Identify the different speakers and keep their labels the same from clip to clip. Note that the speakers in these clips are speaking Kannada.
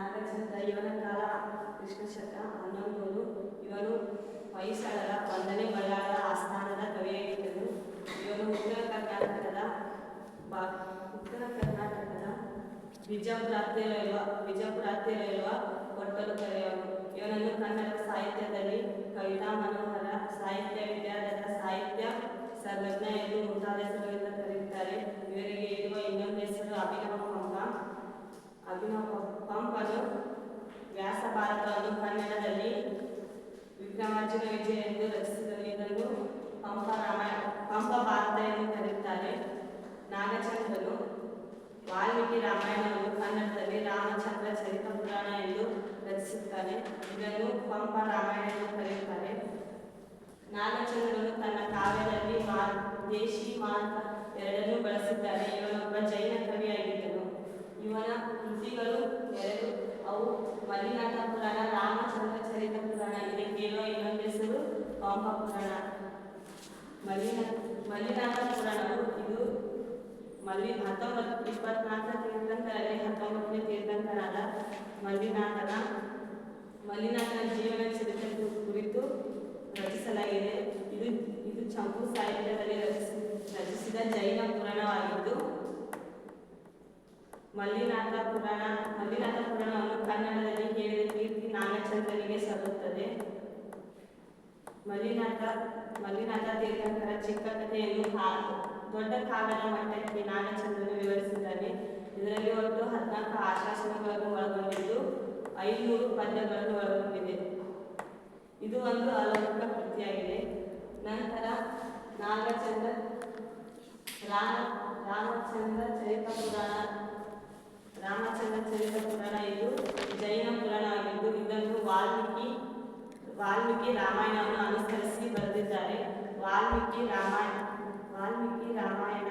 Speaker 1: ನಾಗಚಂದ್ರ ಇವನ ಕಾಲ ಕೃಷ್ಣ ಶಕ ಇವನು ಹೊಯ್ಸಳರ ಒಂದನೇ ಮಲಯಾಳ ಆಸ್ಥಾನದ ಕವಿಯಾಗಿದ್ದನು ಇವನು ಉತ್ತರ ಕರ್ನಾಟಕದ ಬಾ, ಉತ್ತರ ಕರ್ನಾಟಕದ ಬಿಜಾಪುರ ಹತ್ತಿರವಿರುವ ಬಿಜಾಪುರ ಹತ್ತಿರವಿರುವ ಕೊಟ್ಟಲು ಕರೆಯವರು. ಇವನನ್ನು ಕನ್ನಡ ಸಾಹಿತ್ಯದಲ್ಲಿ ಕವಿತಾ ಮನೋಹರ, ಸಾಹಿತ್ಯ ವಿದ್ಯಾಧರ ಸಾಹಿತ್ಯ ಸರ್ವಜ್ಞ ಎಂದು ಮುಂತಾದ ಹೆಸರುಗಳಿಂದ ಕರೆಯುತ್ತಾರೆ. ಇವರಿಗೆ ಇರುವ ಇನ್ನೊಂದು ಹೆಸರು ಅಭಿನವ ಅಭಿನವ ಪಂಪನು ವ್ಯಾಸ ಭಾರತವನ್ನು ಕನ್ನಡದಲ್ಲಿ ವಿಕ್ರಮಾರ್ಜುನ ವಿಜಯ ಎಂದು ರಚಿಸಿದರು ಇದನ್ನು ಪಂಪ ರಾಮಾಯಣ, ಪಂಪ ಭಾರತ ಎಂದು ಕರೆಯುತ್ತಾರೆ. ನಾಗಚಂದ್ರನು ವಾಲ್ಮೀಕಿ ರಾಮಾಯಣವನ್ನು ಕನ್ನಡದಲ್ಲಿ ರಾಮಚಂದ್ರ ಚರಿತ ಪುರಾಣ ಎಂದು ರಚಿಸುತ್ತಾನೆ ಇದನ್ನು ಪಂಪ ರಾಮಾಯಣ ಎಂದು ಕರೆಯುತ್ತಾರೆ. ನಾಗಚಂದ್ರನು ತನ್ನ ಕಾವ್ಯದಲ್ಲಿ ಮಾ ದೇಶಿ ಮಾರ್ಗ ಎರಡನ್ನೂ ಬಳಸಿದ್ದಾನೆ ಇವನೊಬ್ಬ ಜೈನ ಕವಿಯಾಗಿದ್ದನು. ಇವನ ಕೃತಿಗಳು ಎರಡು. ಅವು ಮಲ್ಲಿನಾಥ ಪುರಾಣ ರಾಮಚಂದ್ರ ಚರಿತ ಪುರಾಣ ಇದಕ್ಕೇನೋ ಇನ್ನೊಂದು ಹೆಸರು ಪಾಂಪ ಪುರಾಣ. ಮಲ್ಲಿನ, ಮಲ್ಲಿನಾಥ ಪುರಾಣವು ಇದು ಮಲ್ಲಿ ಹತ್ತೊಂಬತ್ತು ಇಪ್ಪತ್ನಾಲ್ಕರ ತೀರ್ಥಂಕರಲ್ಲಿ ಹತ್ತೊಂಬತ್ತನೇ ತೀರ್ಥಂಕರಾದ ಮಲ್ಲಿನಾಥನ ಮಲ್ಲಿನಾಥನ ಜೀವನ ಚರಿತ್ರೆ ಕುರಿತು ರಚಿಸಲಾಗಿದೆ. ಇದು ಇದು ಚಂಪು ಸಾಹಿತ್ಯದಲ್ಲಿ ರಚಿಸಿ, ರಚಿಸಿದ ಜೈನ ಪುರಾಣವಾಗಿದ್ದು ಮಲ್ಲಿನಾಥ ಪುರಾಣ ಮಲ್ಲಿನಾಥ ಪುರಾಣವನ್ನು ಕನ್ನಡದಲ್ಲಿ ಹೇಳಿದ ಕೀರ್ತಿ ನಾಗಚಂದ್ರನಿಗೆ ಸಲ್ಲುತ್ತದೆ. ಮಲ್ಲಿನಾಥ ಮಲ್ಲಿನಾಥ ತೀರ್ಥಂಕರ ಚಿಕ್ಕ ಕಥೆಯನ್ನು ದೊಡ್ಡ ಕಾವ್ಯದ ಮಟ್ಟಕ್ಕೆ ನಾಗಚಂದ್ರನು ವಿವರಿಸಿದ್ದಾನೆ. ಇದರಲ್ಲಿ ಒಟ್ಟು ಹದಿನಾಲ್ಕು ಆಶಾಸನಗಳನ್ನು ಒಳಗೊಂಡಿದ್ದು ಐನೂರು ಪದ್ಯಗಳನ್ನು ಒಳಗೊಂಡಿದೆ. ಇದು ಒಂದು ಅಲೌಕಿಕ ಕೃತಿಯಾಗಿದೆ. ನಂತರ ನಾಗಚಂದ್ರ, ರಾಮ, ರಾಮಚಂದ್ರ ಚರಿತ ಪುರಾಣ ರಾಮಚಂದ್ರ ಚರಿತ ಪುರಾಣ ಇದು ಜೈನ ಪುರಾಣ ಆಗಿದ್ದು ಇದನ್ನು ವಾಲ್ಮೀಕಿ ವಾಲ್ಮೀಕಿ ರಾಮಾಯಣವನ್ನು ಅನುಸರಿಸಿ ಬರೆದಿದ್ದಾರೆ ವಾಲ್ಮೀಕಿ ರಾಮಾಯಣ ವಾಲ್ಮೀಕಿ ರಾಮಾಯಣ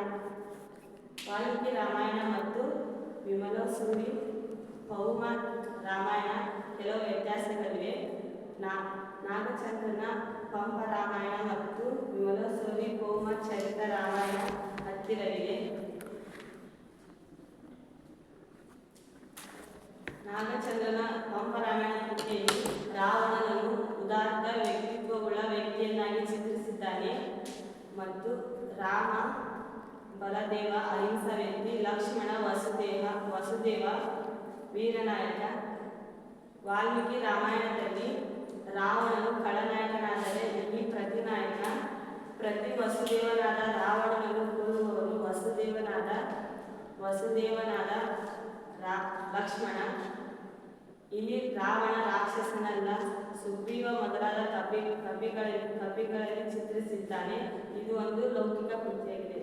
Speaker 1: ವಾಲ್ಮೀಕಿ ರಾಮಾಯಣ ಮತ್ತು ವಿಮಲಸೂರಿ ಪೌಮ ರಾಮಾಯಣ ಕೆಲವು ವ್ಯತ್ಯಾಸಗಳಿವೆ ನಾ ನಾಗಚಂದ್ರನ ಪಂಪ ರಾಮಾಯಣ ಮತ್ತು ವಿಮಲಸೂರಿ ಪೌಮ ಚರಿತ ರಾಮಾಯಣ ಹತ್ತಿರವಿದೆ ನಾಗಚಂದ್ರನ ಪಂಪರಾಮಾಯಣ ಕೃತಿಯಲ್ಲಿ ರಾವಣನನ್ನು ಉದಾತ್ತ ವ್ಯಕ್ತಿತ್ವವುಳ್ಳ ವ್ಯಕ್ತಿಯನ್ನಾಗಿ ಚಿತ್ರಿಸಿದ್ದಾನೆ ಮತ್ತು ರಾಮ, ಬಲದೇವ, ಅಹಿಂಸ ವ್ಯಕ್ತಿ, ಲಕ್ಷ್ಮಣ, ವಸುದೇವ ವಸುದೇವ, ವೀರನಾಯಕ. ವಾಲ್ಮೀಕಿ ರಾಮಾಯಣದಲ್ಲಿ ರಾವಣನು ಖಳನಾಯಕನಾದರೆ ಇಲ್ಲಿ ಪ್ರತಿನಾಯಕ, ಪ್ರತಿ ವಸುದೇವನಾದ ರಾವಣನನ್ನು ಕೂರುವವನು ವಸುದೇವನಾದ ವಸುದೇವನಾದ ರಾ, ಲಕ್ಷ್ಮಣ. ಇಲ್ಲಿ ರಾವಣ ರಾಕ್ಷಸನಲ್ಲ ಸುಗ್ರೀವ ಮೊದಲಾದ ಕಬ್ಬಿ ಕಬ್ಬಿಗಳಲ್ಲಿ ಕಬ್ಬಿಗಳಲ್ಲಿ ಚಿತ್ರಿಸಿದ್ದಾನೆ. ಇದು ಒಂದು ಲೌಕಿಕ ಕೃತಿಯಾಗಿದೆ.